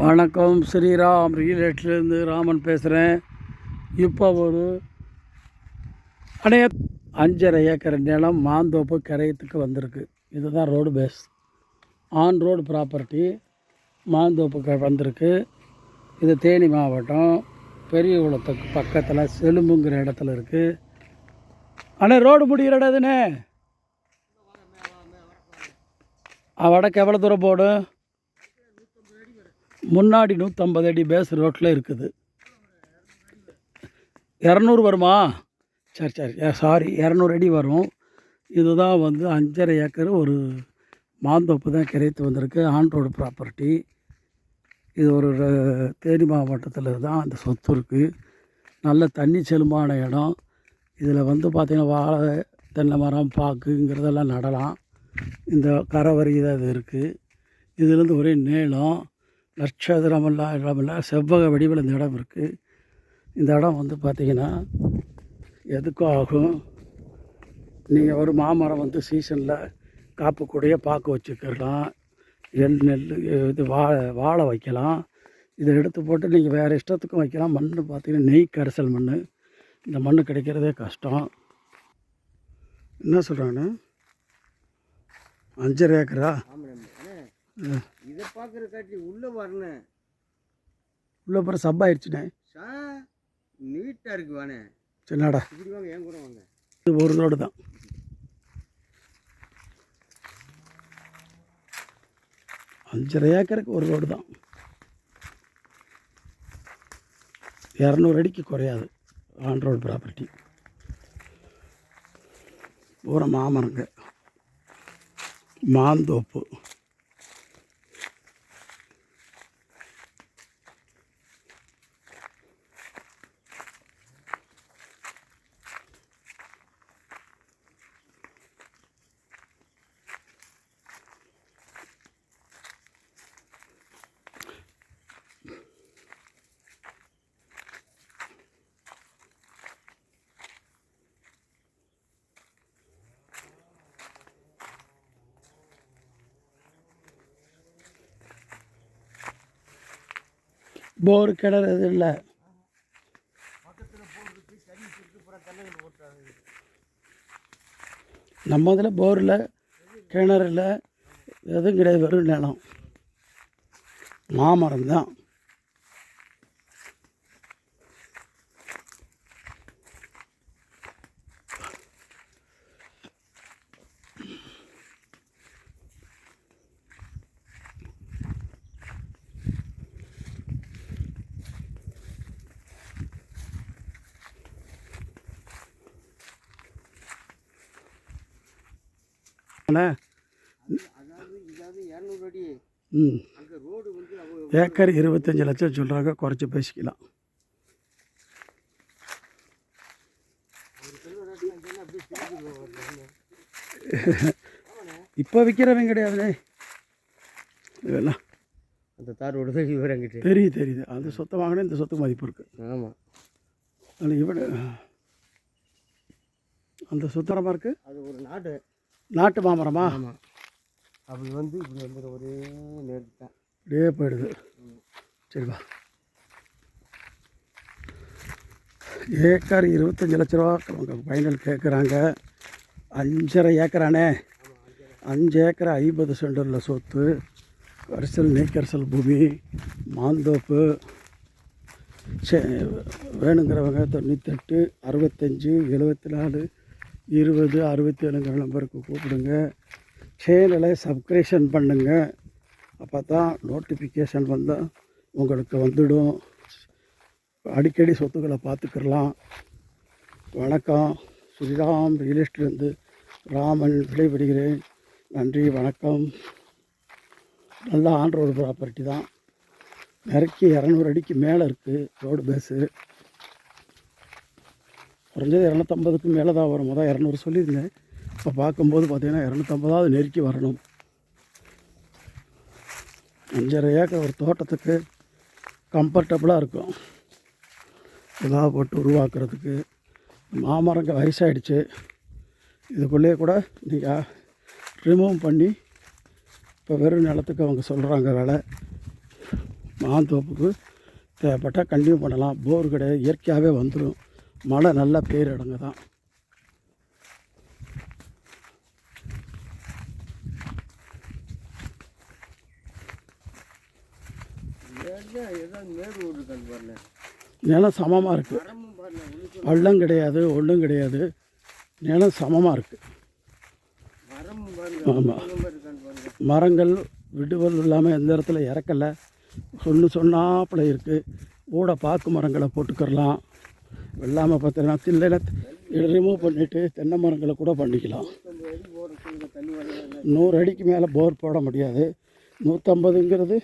வணக்கம் ஸ்ரீராம் ரியல் எஸ்டேட்லேருந்து ராமன் பேசுகிறேன் இப்போ ஒரு அடைய அஞ்சரை ஏக்கர் நிலம் மாந்தோப்பு கரையத்துக்கு வந்திருக்கு. இதுதான் road face on road property மாந்தோப்புக்கு வந்திருக்கு. இது தேனி மாவட்டம் பெரிய குளத்துக்கு பக்கத்தில் செலும்புங்கிற இடத்துல இருக்குது அண்ணே ரோடு முடிகிற இடம் இதுண்ணே வடக்கு எவ்வளோ தூரம் போடும்? முன்னாடி நூற்றம்பது அடி பேஸ் ரோட்டில் இருக்குது. இரநூறு வருமா? சரி சரி. சாரி இரநூறு அடி வரும். இதுதான் வந்து அஞ்சரை ஏக்கர் ஒரு மாந்தோப்பு தான் கிடைத்து வந்திருக்கு. ஆன் ரோடு ப்ராப்பர்ட்டி இது ஒரு தேனி மாவட்டத்தில் தான் அந்த சொத்து இருக்குது நல்ல தண்ணி செலும்பான இடம். இதில் வந்து பார்த்திங்கன்னா வாழை தென்னை மரம் பாக்குங்கிறதெல்லாம் நடலாம். இந்த கரை வரி தான் இது இருக்குது இதுலேருந்து ஒரே நீளம். நட்சத்திரமெல்லாம் இடமெல்லாம் செவ்வக வடிவில் இந்த இடம் இருக்குது இந்த இடம் வந்து பார்த்திங்கன்னா எதுக்கும் ஆகும்? நீங்கள் ஒரு மாமரம் வந்து சீசனில் காப்புக்கூடிய பாக்கு வச்சுக்கலாம் எள் நெல் இது வாழை வாழை வைக்கலாம். இதை எடுத்து போட்டு நீங்கள் வேறு இஷ்டத்துக்கும் வைக்கலாம். மண் பார்த்தீங்கன்னா நெய் கரைசல் மண் இந்த மண் கிடைக்கிறதே கஷ்டம். என்ன சொல்கிறாங்கண்ணா அஞ்சரை ஏக்கரா? ஆமாம். இதை பார்க்குற காட்டி உள்ளே வரணும் உள்ள அப்புறம் சப்பாயிடுச்சுண்ணே சா நீட்டாக இருக்கு வானே சின்னடா இப்படி வாங்க என் கூட வாங்க. இது ஒரு ரோடு தான். அஞ்சரை ஏக்கருக்கு ஒரு ரோடு தான். இரநூறு அடிக்கு குறையாது. ஆன் ரோடு ப்ராப்பர்ட்டி பூரா மாமரங்க. மாந்தோப்பு. போர் கிணறு எதுவும் இல்லை. நம்ம இதில் போரில் இல்லை எதுவும் கிடையாது வெறும் நிலம். மாமரம் தான். ம். ஏக்கர் இருபத்தஞ்சி லட்சம் சொல்கிறாங்க குறைச்சி பேசிக்கலாம். இப்போ விற்கிறவங்க கிடையாதுண்ணே இதெல்லாம் அந்த தார் ரோடு தான் இவர் எங்கிட்ட தெரியுது தெரியுது. அந்த சொத்தை வாங்கினா இந்த சொத்துக்கு மதிப்பு இருக்குது ஆமாம் அதில் இவட அந்த சுத்தரமாக இருக்குது அது ஒரு நாடு. நாட்டு மாமரமா? ஆமாம் அப்படி வந்து இப்படி வந்து ஒரே நேர்த்து தான் அப்படியே போயிடுது. சரிப்பா. ஏக்கர் இருபத்தஞ்சி லட்ச ரூபா அவங்க ஃபைனல் கேட்குறாங்க அஞ்சரை ஏக்கரானே. அஞ்சு ஏக்கர் ஐம்பது சென்டரில் சொத்து. கரிசல் நெய்கரிசல் பூமி மாந்தோப்பு சே வேணுங்கிறவங்க தொண்ணூத்தெட்டு அறுபத்தஞ்சி எழுபத்தி நாலு இருபது அறுபத்தி ஏழுங்கிற நம்பருக்கு கூப்பிடுங்க. சேனலை சப்ஸ்கிரிப்ஷன் பண்ணுங்கள் அப்போ தான் நோட்டிஃபிகேஷன் வந்தால் உங்களுக்கு வந்துடும். அடிக்கடி சொத்துக்களை பார்த்துக்கிறலாம் வணக்கம். ஸ்ரீராம் ரியல் எஸ்டேட்லேருந்து ராமன் விடைபெறுகிறேன். நன்றி வணக்கம். நல்ல ஆன் ரோடு ப்ராப்பர்ட்டி தான். நெருக்கி இரநூறு அடிக்கு மேலே இருக்குது ரோடு பேஸு குறைஞ்சது இரநூத்தம்பதுக்கு மேலே தான் வரும். மொதல் இரநூறு சொல்லியிருந்தேன். இப்போ பார்க்கும்போது பார்த்தீங்கன்னா இரநூத்தம்பதாவது நெருக்கி வரணும். அஞ்சரை ஏக்கர் ஒரு தோட்டத்துக்கு கம்ஃபர்டபுளாக இருக்கும். இதெல்லாம் போட்டு உருவாக்குறதுக்கு. மாமரங்க வயசாகிடுச்சு இதுக்குள்ளேயே கூட நீங்கள் ரிமூவ் பண்ணி இப்போ வெறும் நிலத்துக்கு அவங்க சொல்கிறாங்க வேலை. மாந்தோப்புக்கு தேவைப்பட்டால் கண்டினியூ பண்ணலாம். போர் கிடையாது. இயற்கையாகவே வந்துடும் மழை நல்லா பேரடங்கு தான். நிலம் சமமாக இருக்குது பள்ளம் கிடையாது ஒன்றும் கிடையாது. நிலம் சமமாக இருக்குது ஆமாம் மரங்கள் விடுவல் இல்லாமல் எந்த இடத்துல இறக்கலை. சொன்னு சொன்னாப்பில் இருக்குது கூட பாக்கு மரங்களை போட்டுக்கிறலாம். வெள்ளாமை பார்த்தீங்கன்னா தில்லையில் ரிமூவ் பண்ணிவிட்டு தென்னை மரங்களை கூட பண்ணிக்கலாம். நூறு அடிக்கு மேலே போர் போட முடியாது. நூற்றம்பதுங்கிறது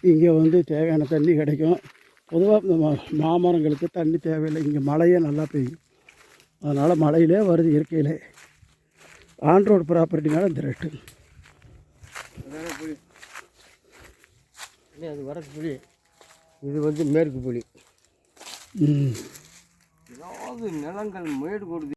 இங்கே வந்து தேவையான தண்ணி கிடைக்கும். பொதுவாக இந்த மா- மாமரங்களுக்கு தண்ணி தேவையில்லை. இங்கே மழையே நல்லா பெய்யும். அதனால் மழையிலே வருது இயற்கையிலே. ஆன் ரோடு ப்ராப்பர்ட்டினால இந்த ரேட்டு அது வடக்கு புளி இது வந்து மேற்கு புளி ஏதாவது நிலங்கள் மேடு கொடுத்து